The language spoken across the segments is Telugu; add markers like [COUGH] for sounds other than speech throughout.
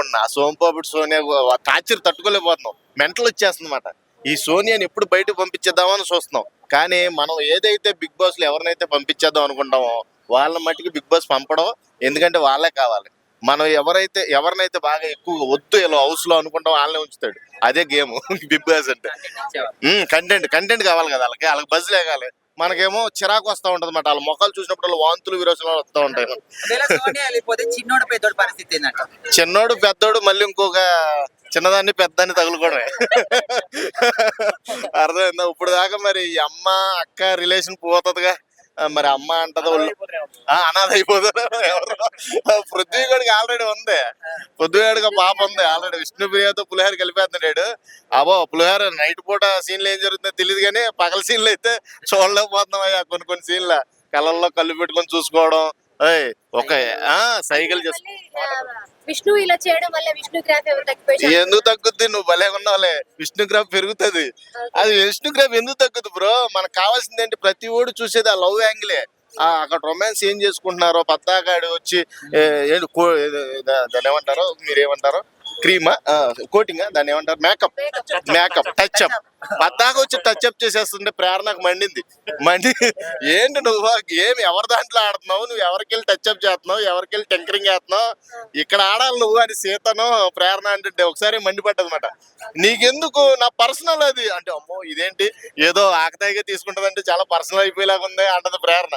అనుకుంటున్నా సోంపాపిడి సోనియా టార్చర్ తట్టుకోలేకపోతున్నాం. మెంటల్ వచ్చేస్తుంది అనమాట ఈ సోనియాని ఎప్పుడు బయటకు పంపించేద్దామని చూస్తున్నాం. కానీ మనం ఏదైతే బిగ్ బాస్లో ఎవరినైతే పంపించేద్దాం అనుకుంటామో వాళ్ళ మట్టికి బిగ్ బాస్ పంపడం ఎందుకంటే వాళ్ళే కావాలి. మనం ఎవరైతే ఎవరినైతే బాగా ఎక్కువ వద్దు ఇలా హౌస్లో అనుకుంటాం వాళ్ళనే ఉంచుతాడు. అదే గేమ్. [LAUGHS] బిగ్ బాస్ అంటే. కంటెంట్ కంటెంట్ కావాలి కదా వాళ్ళకి. వాళ్ళకి బజ్ లేగాలి. మనకేమో చిరాకు వస్తూ ఉంటది అనమాట వాళ్ళ మొక్కలు చూసినప్పుడు వాళ్ళ వాంతులు విరోచనాలు వస్తూ ఉంటాయి. చిన్నోడు పెద్దోడు పరిస్థితి ఏంటంట చిన్నోడు పెద్దోడు మళ్ళీ ఇంకొక చిన్నదాన్ని పెద్దాన్ని తగులుకోవడమే. అర్థమైందా? ఇప్పుడు దాకా మరి అమ్మ అక్క రిలేషన్ పోతుందిగా. మరి అమ్మ అంటది అనాథ అయిపోతారు ఎవరు? పృథ్వీ గడికి ఆల్రెడీ ఉంది. పృథ్వీ గడికి పాప ఉంది ఆల్రెడీ విష్ణుప్రియతో పులిహార కలిపేస్తున్నాడు. అబో పులిహార నైట్ పూట సీన్లు ఏం జరుగుతుందో తెలియదు కానీ పగల సీన్లు అయితే చూడలేకపోతున్నాం అయ్యా కొన్ని కొన్ని సీన్ల కళ్ళల్లో కళ్ళు పెట్టుకొని చూసుకోవడం ఒక సైకిల్ విష్ణు ఇలా చేయడం వల్ల విష్ణు గ్రాఫ్ తగ్గిపోయి ఎందుకు తగ్గుద్ది? నువ్వు భలే ఉన్నావులే. విష్ణు గ్రాఫ్ పెరుగుతుంది. అది విష్ణు గ్రాఫ్ ఎందుకు తగ్గుద్ది బ్రో? మనకు కావాల్సింది ఏంటి? ప్రతి ఓడు చూసేది ఆ లవ్ యాంగిలే. ఆ అక్కడ రొమాన్స్ ఏం చేసుకుంటున్నారో పద్దాకాడు వచ్చి ఏ, ఏంటి కో- ఏదో- దా- దాన్ని ఏమంటారో? మీరు ఏమంటారో? క్రీమా కోటింగ్ దాన్ని ఏమంటారు? మేకప్. మేకప్ టచ్ అప్ పద్దాక వచ్చి టచ్ అప్ చేసేస్తుంటే ప్రేరణకు మండింది. మండి ఏంటి నువ్వు? ఏం ఎవరి దాంట్లో ఆడుతున్నావు? నువ్వు ఎవరికి వెళ్ళి టచ్ అప్ చేస్తున్నావు? ఎవరికి వెళ్ళి టెంకరింగ్ చేస్తున్నావు? ఇక్కడ ఆడాలి నువ్వు అని సీతను ప్రేరణ అంటుంటే ఒకసారి మండిపడ్డది అనమాట నీకెందుకు? నా పర్సనల్ అది. అంటే అమ్మో ఇదేంటి? ఏదో ఆకతాయిగా తీసుకుంటదంటే చాలా పర్సనల్ అయిపోయేలాగా ఉంది అంటది ప్రేరణ.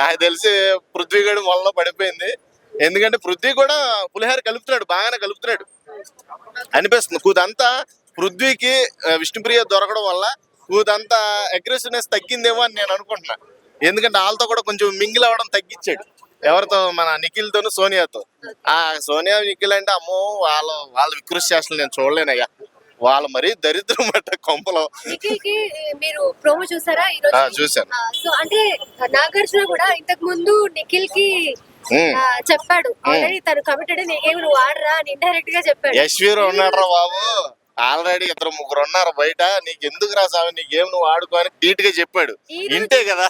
నాకు తెలిసి పృథ్వీగడు వల్ల పడిపోయింది. ఎందుకంటే పృథ్వీ కూడా పులిహార కలుపుతున్నాడు బాగానే కలుపుతున్నాడు. అనిపిస్తుంది. కూదంతా పృథ్వీకి విష్ణుప్రియ దొరకడం వల్ల కూదంతా అగ్రెసివ్నెస్ తగ్గిందేమో అని నేను అనుకుంటున్నా. ఎందుకంటే వాళ్ళతో కూడా కొంచెం మింగిల్ అవ్వడం తగ్గించాడు. ఎవరితో? మన నిఖిల్తోను సోనియాతో. ఆ సోనియా నిఖిల్ అంటే అమ్మో వాళ్ళ వాళ్ళ వికృషి చేష్టలు నేను చూడలేనయ్యా. వాళ్ళు మరీ దరిద్రం అట కొంపలో. నిఖిల్ మీరు ప్రోమో చూసారా. సో అంటే నాగార్జున కూడా ఇంతకు ముందు నిఖిల్కి చెప్పాడు. ఆల్రెడీ తను కమిటెడ్ నీకేమి నువ్వు ఆడరా అని ఇండైరెక్ట్గా చెప్పాడు. యశ్వీర్ ఉన్నాడు బాబు. ఆల్రెడీ ఇద్దరు ముగ్గురు ఉన్నారు బయట. నీకు ఎందుకు రా స్వామి నీ గేమ్ నువ్వు ఆడుకో అని నీట్గా చెప్పాడు. ఇంటే కదా.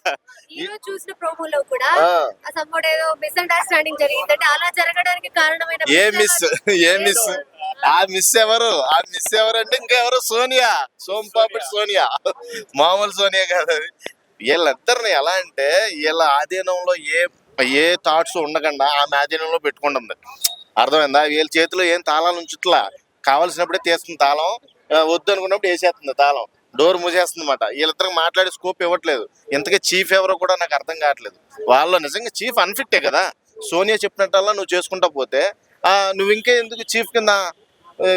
ఈ రోజు చూసిన ప్రోమోలో కూడా ఆ. సమ్మోడు ఏదో మిస్అండర్స్టాండింగ్ జరిగిందంటే అలా జరగడానికి కారణమైన ఏ మిస్ ఏ మిస్ ఆ మిస్ ఎవరు? ఆ మిస్ ఎవరు? అంటే ఇంకెవరు సోనియా. సోంపాపిడి సోనియా. మామూలు సోనియా కాదు అది. వీళ్ళిద్దరిని ఎలా అంటే వీళ్ళ ఆధీనంలో ఏ ఏ థాట్స్ ఉండకుండా ఆమె ఆధీనంలో పెట్టుకుంటుంది. అర్థమైందా? వీళ్ళ చేతిలో ఏం తాళాలు ఉంచుట్లా? కావాల్సినప్పుడే తీస్తుంది తాళం. వద్దు అనుకున్నప్పుడు వేసేస్తుంది తాళం. డోర్ మూసేస్తుంది అనమాట వీళ్ళిద్దరికి మాట్లాడే స్కోప్ ఇవ్వట్లేదు. ఇంతకీ చీఫ్ ఎవరో కూడా నాకు అర్థం కావట్లేదు. వాళ్ళు నిజంగా చీఫ్ అన్ఫిట్టే కదా? సోనియా చెప్పినట్టల్లా నువ్వు చేసుకుంటా పోతే ఆ, నువ్వు ఇంకా ఎందుకు చీఫ్ కింద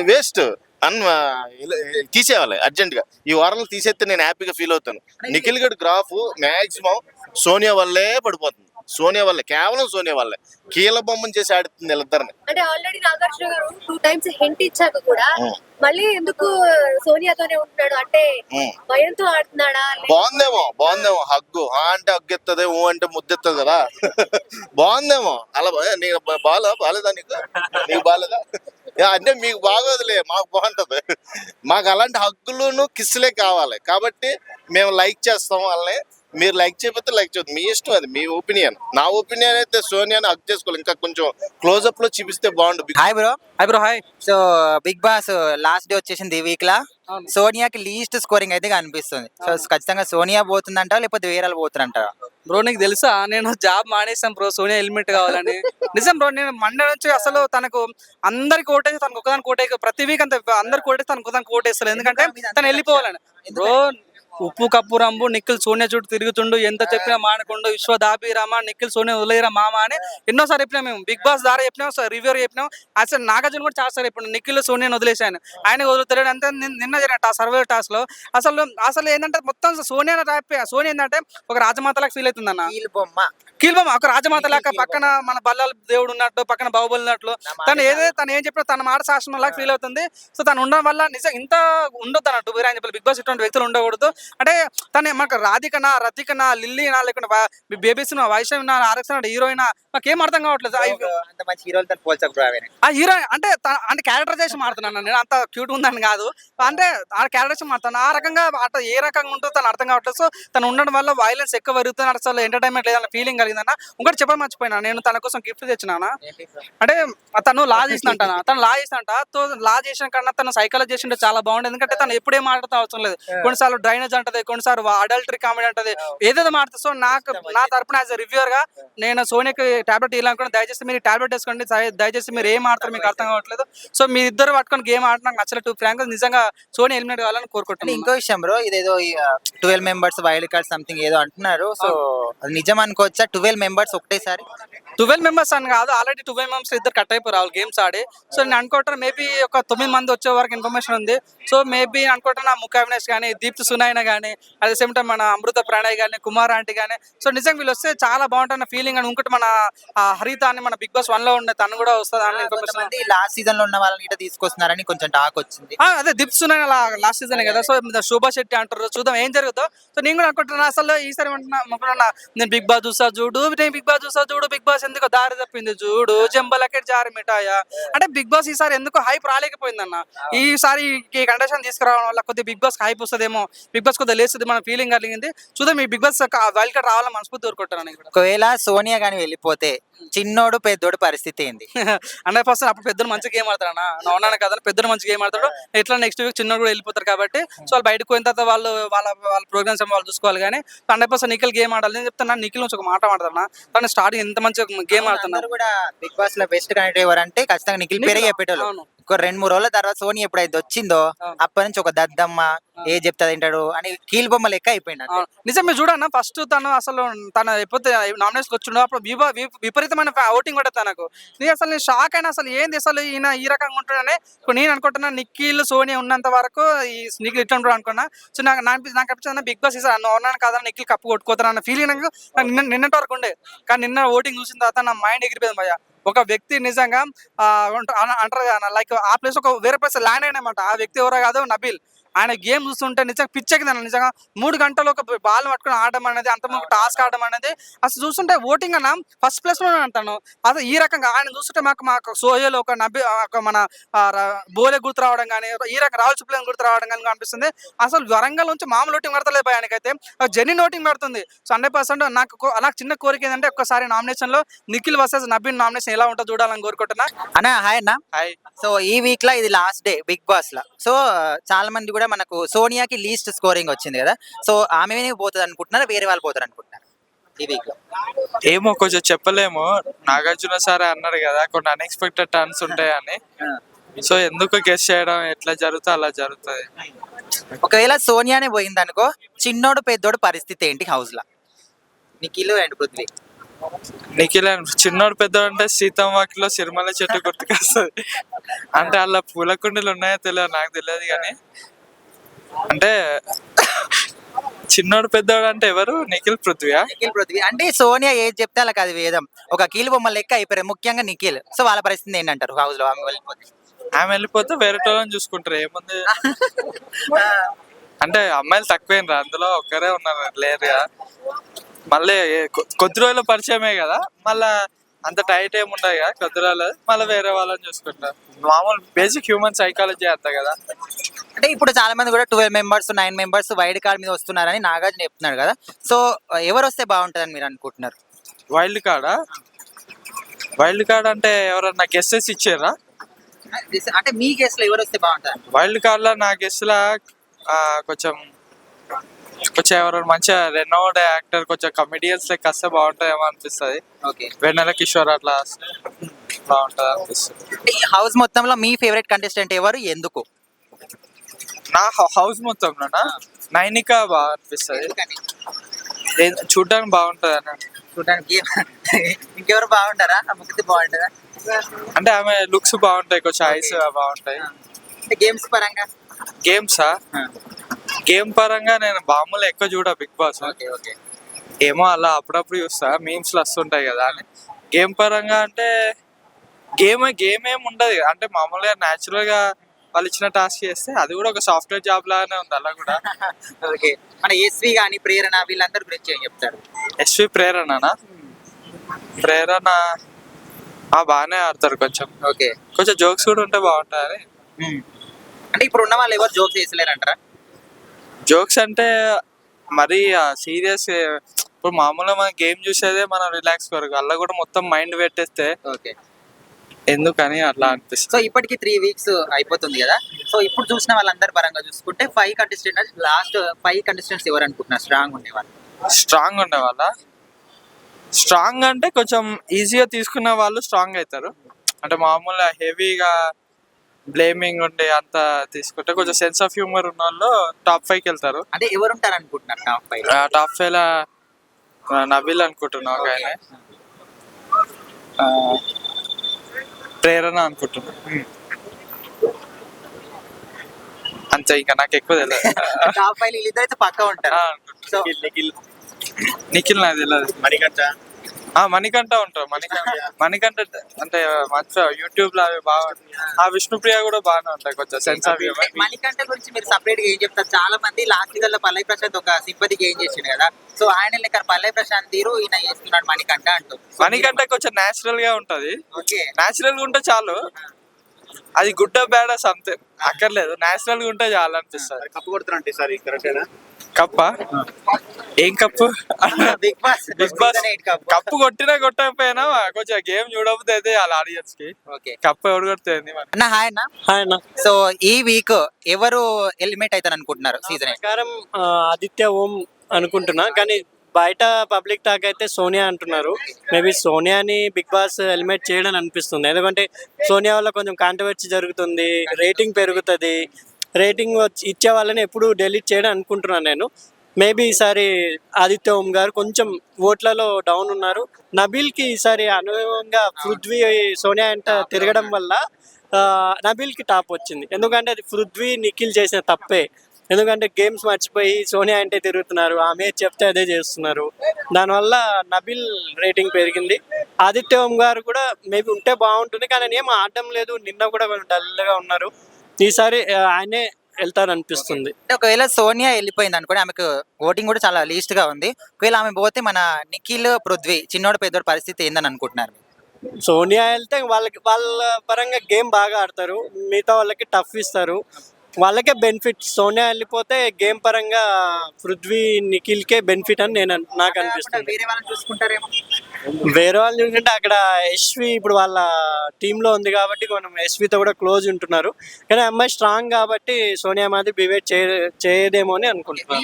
వేస్ట్ అన్ తీసేయాలి అర్జెంట్గా. ఈ వారంలో తీసేస్తే నేను హ్యాపీగా ఫీల్ అవుతాను. నిఖిల్ గడ్ గ్రాఫ్ మాక్సిమం సోనియా వల్లే పడిపోతుంది. సోనియా వల్లే కేవలం సోనియా వల్లే కీల బొమ్మను చేసి ఆడుతుంది వీళ్ళిద్దరిని. అంటే ఆల్రెడీ నాగార్జున గారు టూ టైమ్స్ హింట్ ఇచ్చాక కూడా. మళ్ళీ ఎందుకు సోనియాతోనే ఉంటున్నాడు? అంటే. భయంతో ఆడుతున్నాడా? బాగుందేమో బాగుందేమో. హగ్గు ఆ అంటే హగ్గు ఎత్తది ఊ అంటే ముద్దెత్తది కదా. బాగుందేమో. అలా నీకు బాగా బాగాలేదా నీకు? నీకు బాగాలేదా అంటే మీకు బాగోదులే మాకు బాగుంటది. మాకు అలాంటి హగ్గులును కిస్సులే కావాలి. కాబట్టి మేము లైక్ చేస్తాం వాళ్ళని. మీరు లైక్ చేయకపోతే లైక్ చేయదు మీ ఇష్టం అది మీ ఒపీనియన్ నా ఒపీనియన్ అయితే సోనియాని హగ్ చేసుకోవాలి. ఇంకా కొంచెం క్లోజ్అప్లో చూపిస్తే బాగుండు. Hi bro hi bro hi so Bigg Boss last day వచ్చేసింది ఈ వీక్ లా. సోనియాకి లీస్ట్ స్కోరింగ్ అయితే కనిపిస్తుంది. సో ఖచ్చితంగా సోనియా పోతుందంటారా లేకపోతే వేరే వాళ్ళు పోతుందంటారా బ్రో నీకు తెలుసా? నేను జాబ్ మానేసాను బ్రో సోనియా హెల్మెట్ కావాలని. నిజం బ్రో నేను మండే నుంచి అసలు తనకు అందరికి ఓటేసి తనకు ఒకదాని కోటే ప్రతి వీక్ అంత అందరికి ఓటేసి తనకు ఒకదానికి ఓటేస్తారు ఎందుకంటే తను వెళ్ళిపోవాలని. బ్రో ఉప్పు కప్పు రంబు నిఖిల్ సోనియా చుట్టూ తిరుగుతుండు. ఎంత చెప్పినా మానకుండు. విశ్వ దాబిరామా నిఖిల్ సోనియా వదిలేరా మామ అని ఎన్నోసారి చెప్పినాం మేము. బిగ్ బాస్ ద్వారా చెప్పినాం రివ్యూ చెప్పినాం. అసలు నాగార్జున కూడా చాలా సార్ ఇప్పుడు నిఖిల్ సోనియాని వదిలేశాను. ఆయన వదులుతాడు అంతే నిన్న- జరిగిన సర్వే టాస్క్లో. అసలు అసలు ఏంటంటే మొత్తం సోనియా రాపి సోనియా ఏంటంటే ఒక రాజమాతలకు ఫీల్ అవుతుంది అన్న. బొమ్మ. కీల్బొమ్మ ఒక రాజమాత లాగా పక్కన మన బల్లాల దేవుడు ఉన్నట్టు పక్కన బాహుబలి ఉన్నట్లు. తను ఏదైతే తను ఏం చెప్పినా తన మాట శాసనం లాగా ఫీల్ అవుతుంది. సో తను ఉండడం వల్ల నిజం ఇంత ఉండొద్దు అన్నట్టు వీరాయన బిగ్ బాస్ ఇటువంటి వ్యక్తులు ఉండకూడదు. అంటే తను మాకు రాధికనా రతికనా లిల్లీనా లేకుంటే బేబీస్ వైషమ్నా ఆర్ఎక్స్ హీరోయిన్ మాకు ఏం అర్థం కావట్లేదు. ఆ- అంత మంచి హీరోలతో పోల్చక బ్రో ఆమె ఆ హీరో అంటే అంటే క్యారెక్టరైజేషన్ మాడుతున్నాను నేను అంత క్యూట్ ఉందని కాదు. అంటే ఆ క్యారెక్టరేషన్ మాడుతాను ఆ రకంగా అట్లా ఏ రకంగా ఉంటుందో తను అర్థం కావట్లేదు. సో తను ఉండడం వల్ల వైలెన్స్ ఎక్కువ పెరుగుతుంది అసలు ఎంటర్టైన్మెంట్ లేదన్న ఫీలింగ్ కలిగిందన్న. ఇంకోటి చెప్పడం మర్చిపోయినా. నేను తన కోసం గిఫ్ట్ తెచ్చినానా? అంటే తను లా [LAUGHS] చేసినంట తను లా చేసినంట. లా చేసిన కన్నా తను సైకాలజీ చేసింటే చాలా బాగుండేది ఎందుకంటే తను ఎప్పుడే మాట్లాడుతూ అవసరం లేదు. కొన్నిసార్లు డ్రైనేజ్ అంటది కొన్నిసార్లు అడల్టరీ కామెడీ అంటది. ఏదేదో మాడుతుంది సో నాకు నా తరపున యాజ్ రివ్యూవర్గా నేను సోనియాకి టాబ్లెట్ ఇవ్వాలనుకున్నా దయచేసి మీరు టాబ్లెట్ వేసుకోండి. దయ- దయచేసి మీరు ఏం ఆడతారు మీకు అర్థం కావట్లేదు. సో మీ ఇద్దరు పట్టుకొని గేమ్ ఆడడం నాకు నచ్చలేదు. ఫ్రాంక్ నిజంగా సోని ఎలిమినేట్ కావాలని కోరుకుంటున్నాను ఇంకో విషయం బ్రో ఇదేదో twelve members wild card something ఏదో అంటున్నారు. సో అది నిజం అనుకోవచ్చా? ట్వెల్వ్ మెంబర్స్ ఒకటేసారి? ట్వెల్వ్ మెంబర్స్ అని కాదు ఆల్రెడీ ట్వెల్వ్ మెంబర్స్ ఇద్దరు కట్ అయిపోయారు వాళ్ళు గేమ్స్ ఆడి. సో నేను అనుకుంటాను మేబీ ఒక తొమ్మిది మంది వచ్చే వరకు ఇన్ఫర్మేషన్ ఉంది. సో మేబీ అనుకుంటాను నా ముఖ అవినేష్ కానీ దీప్తి సునాయన కానీ అట్ ద సేమ్ టైం మన అమృత ప్రణయ్ కానీ కుమార్ ఆంటీ కానీ సో నిజంగా వీళ్ళు వస్తే చాలా బాగుంటుంది ఫీలింగ్ అని ఇంకోటి మన హరిత అని మన బిగ్ బాస్ వన్లో ఉండే తను కూడా వస్తుంది అన్న ఇన్ఫర్మేషన్ లాస్ట్ సీజన్లో ఉన్న వాళ్ళని ఇట్లా తీసుకొస్తున్నారని కొంచెం టాక్ వచ్చింది. అదే దీప్తి సునాయన లాస్ట్ సీజన్ కదా. సో శోభా శెట్టి అంటారు చూద్దాం ఏం జరుగుతుందో సో నేను కూడా అనుకుంటున్నా అసలు ఈసారి నేను బిగ్ బాస్ చూసా చూడు నేను బిగ్ బాస్ చూసా చూడు బిగ్ బాస్ ఎందుకు దారి తప్పింది చూడు. జంబలకెట్ జారి మిఠాయా. అంటే బిగ్ బాస్ ఈసారి ఎందుకు హైప్ రాలేకపోయిందన్న. ఈసారి ఈ కండిషన్ తీసుకురావడం వల్ల కొద్దిగా బిగ్ బాస్ హైప్ వస్తుందేమో. బిగ్ బాస్ కొద్దిగా లేస్తుంది మన ఫీలింగ్ కలిగింది. చూద్దాం ఈ బిగ్ బాస్ వైల్డ్ కార్డ్ రావాలని మనస్ఫూర్తి కోరుకుంటాను నేను కూడా. ఒకవేళ సోనియా గాని వెళ్ళిపోతే చిన్నోడు పెద్దోడు పరిస్థితి ఏంది? [LAUGHS] హండ్రెడ్ పర్సెంట్ అప్పుడు పెద్దలు మంచి గేమ్ ఆడతాడు అన్న ఉన్నాను కదా పెద్దలు మంచి గేమ్ ఆడతాడు. ఎట్లా నెక్స్ట్ వీక్ చిన్న కూడా వెళ్ళిపోతారు కాబట్టి సో వాళ్ళు బయటకు పోయిన తర్వాత వాళ్ళు వాళ్ళ వాళ్ళ ప్రోగ్రామ్స్ వాళ్ళు చూసుకోవాలి కానీ హండ్రెడ్ పర్సెంట్ నిఖిల్ గేమ్ ఆడాలి. నేను చెప్తాను నిఖిల్ నుంచి ఒక మాట ఆడతాను తను స్టార్టింగ్ ఎంత మంచిగా గేమ్ ఆడుతున్నారు కూడా బిగ్ బాస్లో బెస్ట్ కనెక్ట్ ఎవరంటే ఖచ్చితంగా నిఖిల్ పేరే చెప్పేటోళ్ళు. ఒక రెండు మూడు రోజుల తర్వాత సోని ఎప్పుడైతే వచ్చిందో. అప్పటి నుంచి ఒక దద్దమ్మ ఏ చెప్తా తింటాడు అని కీల్ బొమ్మ లెక్క అయిపోయింది అంతే. అవును. నిజం మీరు చూడన్న ఫస్ట్ తను అసలు తను ఎప్పుడైతే నామినేషన్ వచ్చిండో అప్పుడు విపరీతమైన ఓటింగ్ కూడా తనకు నేను అసలు నేను షాక్ అయినా అసలు ఏంది అసలు ఈయన ఈ రకంగా ఉంటుండని ఇప్పుడు నేను అనుకుంటున్నా నిఖిల్ సోనియా ఉన్నంత వరకు ఈ నిఖిల్ ఇట్లా ఉంటాడు అనుకున్నా సో నాకు నాకు అనిపి- నాకు అనిపించింది బిగ్ బాస్ ఈసారి అన్న ఉన్నాను కదా నిఖిల్ కప్పు కొట్టుకోతారు అన్న ఫీలింగ్ నాకు నాకు నిన్న నిన్నటి వరకు ఉండే కానీ నిన్న ఓటింగ్ చూసిన తర్వాత నా మైండ్ ఎగిరిపోయింది భయ్య ఒక వ్యక్తి నిజంగా ఆ, అన- అంటారు లైక్ ఆ ప్లేస్ ఒక వేరే ప్లేస్ ల్యాండ్ అయినమాట ఆ వ్యక్తి ఎవరో కాదు నబీల్. ఆయన గేమ్ చూస్తుంటే నిజంగా పిచ్చెక్కింది నిజంగా మూడు గంటలు ఒక బాల్ పట్టుకుని ఆడడం అనేది అంత టాస్క్ ఆడడం అనేది అసలు చూస్తుంటే ఓటింగ్ అన్న ఫస్ట్ ప్లేస్లో అంటాను. అసలు ఈ రకంగా ఆయన చూస్తుంటే మాకు మాకు సోయల్ ఒక నబి ఒక మన బోలే గుర్తు రావడం కానీ ఈ రకం రాహుల్ చుప్లేన్ గుర్తు రావడం కానీ అనిపిస్తుంది అసలు వరంగల్ నుంచి మామూలు ఓటింగ్ పడతలేదు ఆయనకైతే. జెన్ని ఓటింగ్ పడుతుంది. సో హండ్రెడ్ పర్సెంట్ నాకు నాకు చిన్న కోరిక ఏంటంటే ఒక్కసారి నామినేషన్లో నిఖిల్ వర్సెస్ నబీన్ నామినేషన్ ఎలా ఉంటుందో చూడాలని కోరుకుంటున్నా. అన్న హాయ్ అన్న. హాయ్. సో ఈ వీక్లో ఇది లాస్ట్ డే బిగ్ బాస్లో. సో చాలా మంది కూడా మనకు సోనియాకి లీస్ట్ స్కోరింగ్ వచ్చింది కదా. సో ఆమె పోతుంది అనుకుంటున్నారా? వేరే వాళ్ళు పోతారు అనుకుంటున్నారు? ఏమో కొంచెం చెప్పలేము. నాగార్జున సార్ అన్నారు కదా కొన్ని అన్ఎక్స్పెక్టెడ్ టర్న్స్ ఉంటాయని. సో ఎందుకు గెస్ట్ చేయడం? ఎట్లా జరుగుతా? అలా జరుగుతుంది. ఒకవేళ సోనియానే పోయింది అనుకో చిన్నోడు పెద్దోడు పరిస్థితి ఏంటి హౌస్లో? నిఖిల్ అండ్ పృథ్వీ. నిఖిల్ అని చిన్నోడు పెద్దోడు అంటే సీతం వాకిలో సిరిమల చెట్టు గుర్తుకొస్తుంది. అంటే అలా పూల కుండీలు ఉన్నాయో తెలియదు నాకు తెలియదు కానీ. అంటే చిన్నోడు పెద్దోడు అంటే ఎవరు? నిఖిల్ పృథ్వీయా నిఖిల్ పృథ్వీ. అంటే సోనియా ఏది చెప్తే వాళ్ళకి అది వేదం. ఒక కీలు బొమ్మ లెక్క అయిపోయారు. ముఖ్యంగా నిఖిల్. సో వాళ్ళ పరిస్థితి ఏంటంటారు హౌస్లో? ఆమె వెళ్ళిపోతే. ఆమె వెళ్ళిపోతే వేరే వాళ్ళని చూసుకుంటారు. ఏముంది? అంటే అమ్మాయిలు తక్కువేనరా అందులో ఒక్కరే ఉన్నారు. లేరుగా. మళ్ళీ కొద్ది రోజులు పరిచయమే కదా. మళ్ళా అంత టైట్ ఏమి ఉండదు కదా కొద్ది రోజులు మళ్ళీ వేరే వాళ్ళని చూసుకుంటారు. మామూలు బేసిక్ హ్యూమన్ సైకాలజీ అంత కదా. అంటే ఇప్పుడు చాలా మంది కూడా twelve members nine members wild card మీద వస్తున్నారని నాగార్జున చెప్తున్నాడు కదా. సో ఎవరు వస్తే బాగుంటుందని మీరు అనుకుంటున్నారు? వైల్డ్ కార్డా వైల్డ్ కార్డ్ అంటే ఎవరన్నా గెస్సెస్ ఇచ్చారా? అంటే మీ కేసులో ఎవరు వస్తే బాగుంటుంది వైల్డ్ కార్డ్లో నా గెస్ట్లా కొంచెం కొంచెం ఎవరైనా మంచిగా రెనోడ్ యాక్టర్ కొంచెం కమెడియన్స్ లెక్క వస్తే బాగుంటుందేమో అనిపిస్తుంది. ఓకే. వెన్నెల కిషోర్ అట్లా బాగుంటుంది అనిపిస్తుంది. హౌస్ మొత్తంలో మీ ఫేవరెట్ కంటెస్టెంట్ ఎవరు? ఎందుకు? నా హౌస్ మొత్తంలోనా? నైనిక బాగా అనిపిస్తుంది. చూడ్డానికి బాగుంటుంది అని చూడడానికి [LAUGHS] ఇంకెవరు బాగుంటారా? ముగ్గురు బాగుంటారా అంటే ఆమె లుక్స్ బాగుంటాయి కొంచెం ఐస్ బాగుంటాయి. గేమ్స్ పరంగా? గేమ్సా? గేమ్ పరంగా నేను బాములు ఎక్కువ చూడ బిగ్ బాస్. Okay okay. ఏమో అలా అప్పుడప్పుడు చూస్తా మీమ్స్ వస్తుంటాయి కదా అని. గేమ్ పరంగా అంటే గేమ్ గేమ్ ఏం ఉండదు అంటే మామూలుగా న్యాచురల్గా వాళ్ళు ఇచ్చిన టాస్క్ చేస్తే అది కూడా ఒక సాఫ్ట్వేర్ జాబ్ లాగానే ఉంది అలా కూడా. [LAUGHS] ఓకే మన ఎస్వి కానీ ప్రేరణ వీళ్ళందరి గురించి ఏం చెప్తారు? ఎస్వి ప్రేరణనా? ప్రేరణ ఆ బాగానే ఆడతారు కొంచెం. ఓకే కొంచెం జోక్స్ కూడా ఉంటే బాగుంటాయని. అంటే ఇప్పుడు ఉన్న వాళ్ళు ఎవరు జోక్స్ చేసలేరంటారా జోక్స్ అంటే మరీ సీరియస్ ఇప్పుడు మామూలుగా మనం గేమ్ చూసేదే మనం రిలాక్స్ కొరకు. అలా కూడా మొత్తం మైండ్ పెట్టేస్తే ఓకే ఎందుకని అట్లా అనిపిస్తుంది. సో ఇప్పటికి త్రీ వీక్స్ అయిపోతుంది కదా. సో ఇప్పుడు చూసిన వాళ్ళందరి పరంగా చూసుకుంటే five contestant last five contestants ఎవరు అనుకుంటున్నారు? స్ట్రాంగ్ ఉండేవాళ్ళు. స్ట్రాంగ్ ఉండే వాళ్ళ స్ట్రాంగ్ అంటే కొంచెం ఈజీగా తీసుకున్న వాళ్ళు స్ట్రాంగ్ అవుతారు. అంటే మామూలుగా హెవీగా బ్లేమింగ్ ఉండే అంత తీసుకుంటే కొంచెం సెన్స్ ఆఫ్ హ్యూమర్ ఉన్న వాళ్ళు టాప్ ఫైవ్కి వెళ్తారు. అంటే ఎవరు ఉంటారు అనుకుంటున్నారు టాప్ ఫైవ్ టాప్ ఫైవ్ లా నబీల్ అనుకుంటున్నా ఒక ఆయన. ప్రేరణ అనుకుంటున్నా. అంతే ఇంకా నాకు ఎక్కువ తెలియదు పక్కా ఉంటారు. నిఖిల్ నాకు తెలియదు మణికంఠ. మణికంఠ ఉంటారు మణికంఠ. [LAUGHS] మణికంఠ అంటే మంచిగా యూట్యూబ్లో అవి బాగా ఆ విష్ణుప్రియ కూడా బాగానే ఉంటాయి కొంచెం సెన్స్ ఆఫ్ హ్యూమర్ మణికంఠ గురించి మీరు సపరేట్గా ఏం చెప్తారు? చాలా మంది లాస్ట్ సీజన్లో పల్లవి ప్రశాంత్ ఒక సింపతి గెయిన్ చేసిండు కదా. సో ఆయన లెక్క పల్లవి ప్రశాంత్ తీరు ఈయన చేస్తున్నాడు మణికంఠ అంటూ. మణికంఠ కొంచెం నేచురల్గా ఉంటది. నేచురల్గా ఉంటే చాలు. అది గుడ్ బ్యాడ్ సంథింగ్ అక్కర్లేదు. నేచురల్గా ఉంటే చాలు అనిపిస్తుంది. కప్పు కొడుతున్నా సార్ కరెక్టేనా కప్ప? ఏం cup? Bigg Boss. [LAUGHS] Bigg Boss. Cup. కొట్టినా కొట్టకపోయినా కొంచెం గేమ్ చూడకపోతే అయితే వాళ్ళ ఆడియన్స్కి. ఓకే. కప్పు ఎవడు కొడుతుంది అన్న హాయ్ అన్న. హాయ్ అన్న. సో ఈ వీక్ ఎవరు ఎలిమినేట్ అవుతారు అనుకుంటున్నారు సీజన్ ప్రకారం ఆదిత్య ఓం అనుకుంటున్నా. కానీ బయట పబ్లిక్ టాక్ అయితే సోనియా అంటున్నారు. మేబీ సోనియాని బిగ్ బాస్ హెల్మెట్ చేయడం అనిపిస్తుంది. ఎందుకంటే సోనియా వల్ల కొంచెం కాంట్రవర్సీ జరుగుతుంది రేటింగ్ పెరుగుతుంది. రేటింగ్ ఇచ్చే వాళ్ళని ఎప్పుడు డెలీట్ చేయడం అనుకుంటున్నాను నేను. మేబీ ఈసారి ఆదిత్య ఓం గారు కొంచెం ఓట్లలో డౌన్ ఉన్నారు. నబీల్కి ఈసారి అనుభవంగా పృథ్వీ సోనియా అంట తిరగడం వల్ల నబీల్కి టాప్ వచ్చింది. ఎందుకంటే అది పృథ్వీ నిఖిల్ చేసిన తప్పే. ఎందుకంటే గేమ్స్ మర్చిపోయి సోనియా అంటే తిరుగుతున్నారు. ఆమె చెప్తే అదే చేస్తున్నారు. దానివల్ల నబిల్ రేటింగ్ పెరిగింది. ఆదిత్య ఓం గారు కూడా మేబీ ఉంటే బాగుంటుంది కానీ ఏం ఆడడం లేదు. నిన్న కూడా డల్గా ఉన్నారు. ఈసారి ఆయనే వెళ్తారనిపిస్తుంది. ఒకవేళ సోనియా వెళ్ళిపోయింది అనుకోండి ఆమెకు ఓటింగ్ కూడా చాలా లీస్ట్గా ఉంది. ఒకవేళ ఆమె పోతే మన నిఖిల్ పృథ్వీ చిన్నోడు పెద్దోడు పరిస్థితి ఏందని అనుకుంటున్నారు సోనియా వెళ్తే వాళ్ళకి వాళ్ళ పరంగా గేమ్ బాగా ఆడతారు. మిగతా వాళ్ళకి టఫ్ ఇస్తారు. వాళ్ళకే బెనిఫిట్ సోనియా వెళ్ళిపోతే గేమ్ పరంగా పృథ్వీ నిఖిల్కే బెనిఫిట్ అని నేను నాకు అనిపిస్తుంది. వేరే వాళ్ళని చూసుకుంటారేమో. వేరే వాళ్ళు చూసుకుంటే అక్కడ యశ్వి ఇప్పుడు వాళ్ళ టీంలో ఉంది కాబట్టి కొంచెం యశ్వితో కూడా క్లోజ్ ఉంటున్నారు. కానీ అమ్మాయి స్ట్రాంగ్ కాబట్టి సోనియా మాది బివేట్ చేయ చేయదేమో అని అనుకుంటున్నాను.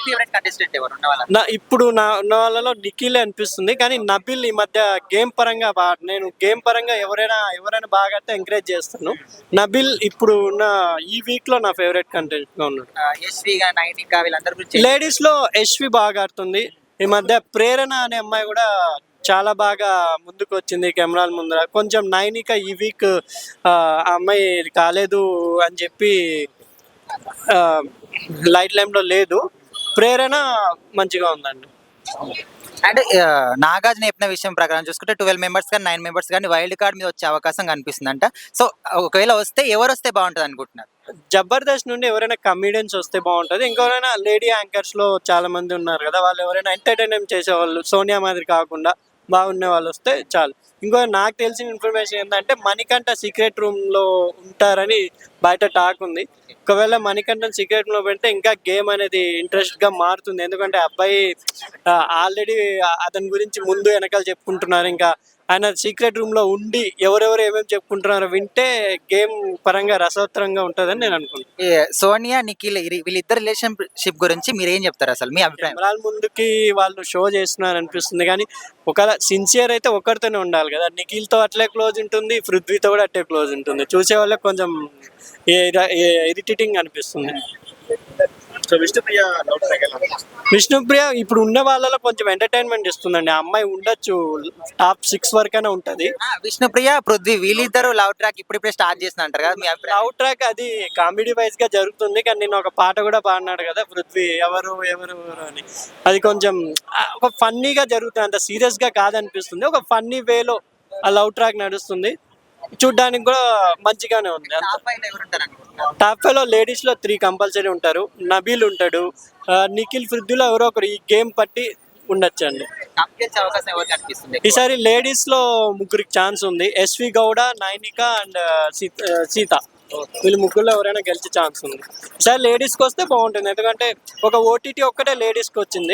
నా ఇప్పుడు నా ఉన్న వాళ్ళలో నిఖిల్ అనిపిస్తుంది. కానీ నబిల్ ఈ మధ్య గేమ్ పరంగా బా నేను గేమ్ పరంగా ఎవరైనా ఎవరైనా బాగా ఆడితే ఎంకరేజ్ చేస్తాను. నబిల్ ఇప్పుడు ఉన్న ఈ వీక్లో నా ఫేవరెట్ కంటెంట్గా ఉన్నాడు లేడీస్లో యశ్వి బాగా ఆడుతుంది. ఈ మధ్య ప్రేరణ అనే అమ్మాయి కూడా చాలా బాగా ముందుకు వచ్చింది కెమెరాల ముందర. కొంచెం నైనిక ఈ వీక్ అమ్మాయి కాలేదు అని చెప్పి లైట్ లైమ్లో లేదు. ప్రేరణ మంచిగా ఉందండి. అండ్ నాగార్జున చెప్పిన విషయం ప్రకారం చూసుకుంటే ట్వెల్వ్ మెంబర్స్ కానీ నైన్ మెంబర్స్ కానీ వైల్డ్ కార్డ్ మీద వచ్చే అవకాశం కనిపిస్తుందంట. సో ఒకవేళ వస్తే ఎవరు వస్తే బాగుంటుంది అనుకుంటున్నారు? జబర్దస్త్ నుండి ఎవరైనా కమిడియన్స్ వస్తే బాగుంటుంది. ఇంకెవరైనా లేడీ యాంకర్స్లో చాలా మంది ఉన్నారు కదా వాళ్ళు ఎవరైనా ఎంటర్టైన్మెంట్ చేసేవాళ్ళు సోనియా మాదిరి కాకుండా. బాగున్న వాళ్ళు వస్తే చాలు. ఇంకో నాకు తెలిసిన ఇన్ఫర్మేషన్ ఏంటంటే మణికంఠ సీక్రెట్ రూమ్లో ఉంటారని బయట టాక్ ఉంది. ఒకవేళ మణికంఠ సీక్రెట్ రూమ్లో పెడితే ఇంకా గేమ్ అనేది ఇంట్రెస్ట్గా మారుతుంది. ఎందుకంటే అబ్బాయి ఆల్రెడీ అతని గురించి ముందు వెనకాల చెప్పుకుంటున్నారు. ఇంకా ఆయన సీక్రెట్ రూమ్లో ఉండి ఎవరెవరు ఏమేమి చెప్పుకుంటున్నారో వింటే గేమ్ పరంగా రసవత్తరంగా ఉంటుందని నేను అనుకుంటున్నాను ఈ సోనియా నిఖిల్ ఇరి- వీళ్ళిద్దరు రిలేషన్షిప్ గురించి మీరు ఏం చెప్తారు అసలు? మీ అభిప్రాయం? కెమెరాల ముందుకి వాళ్ళు షో చేస్తున్నారు అనిపిస్తుంది కానీ ఒక సిన్సియర్ అయితే ఒకరితోనే ఉండాలి కదా. నిఖిల్తో అట్లే క్లోజ్ ఉంటుంది పృథ్వీతో కూడా అట్లే క్లోజ్ ఉంటుంది. చూసే వాళ్ళకి కొంచెం ఇరిటేటింగ్ అనిపిస్తుంది. సో విష్ణుప్రియ డౌట్ విష్ణుప్రియ ఇప్పుడు ఉన్న వాళ్ళలో కొంచెం ఎంటర్టైన్మెంట్ ఇస్తుందండి. ఆ అమ్మాయి ఉండొచ్చు. టాప్ సిక్స్ వరకైనా ఉంటది. ఆ, విష్ణుప్రియ పృథ్వీ వీళ్ళిద్దరు లవ్ ట్రాక్ ఇప్పుడిప్పుడే స్టార్ట్ చేసిన అంటారు కదా మీ లవ్ ట్రాక్ అది కామెడీ వైజ్గా జరుగుతుంది కానీ నేను ఒక పాట కూడా పాడినాడు కదా పృథ్వీ. ఎవరు ఎవరు ఎవరు అని. అది కొంచెం ఒక ఫన్నీగా జరుగుతుంది. అంత సీరియస్గా కాదనిపిస్తుంది. ఒక ఫన్నీ వేలో ఆ లవ్ ట్రాక్ నడుస్తుంది. చూడ్డానికి కూడా మంచిగానే ఉంది. టాప్ ఫైవ్లో లేడీస్లో త్రీ కంపల్సరీ ఉంటారు. నబీల్ ఉంటాడు. నిఖిల్ ఫృద్దులో ఎవరో ఒకరు ఈ గేమ్ పట్టి ఉండొచ్చు అండి కప్ గెలిచే అవకాశం ఎవరికి అనిపిస్తుంది ఈసారి లేడీస్లో ముగ్గురికి ఛాన్స్ ఉంది. ఎస్వి గౌడ నైనిక అండ్ సీత వీళ్ళు ముగ్గురులో ఎవరైనా గెలిచే ఛాన్స్ ఉంది. ఈసారి లేడీస్కి వస్తే బాగుంటుంది. ఎందుకంటే ఒక ఓటీటీ ఒక్కటే లేడీస్కి వచ్చింది.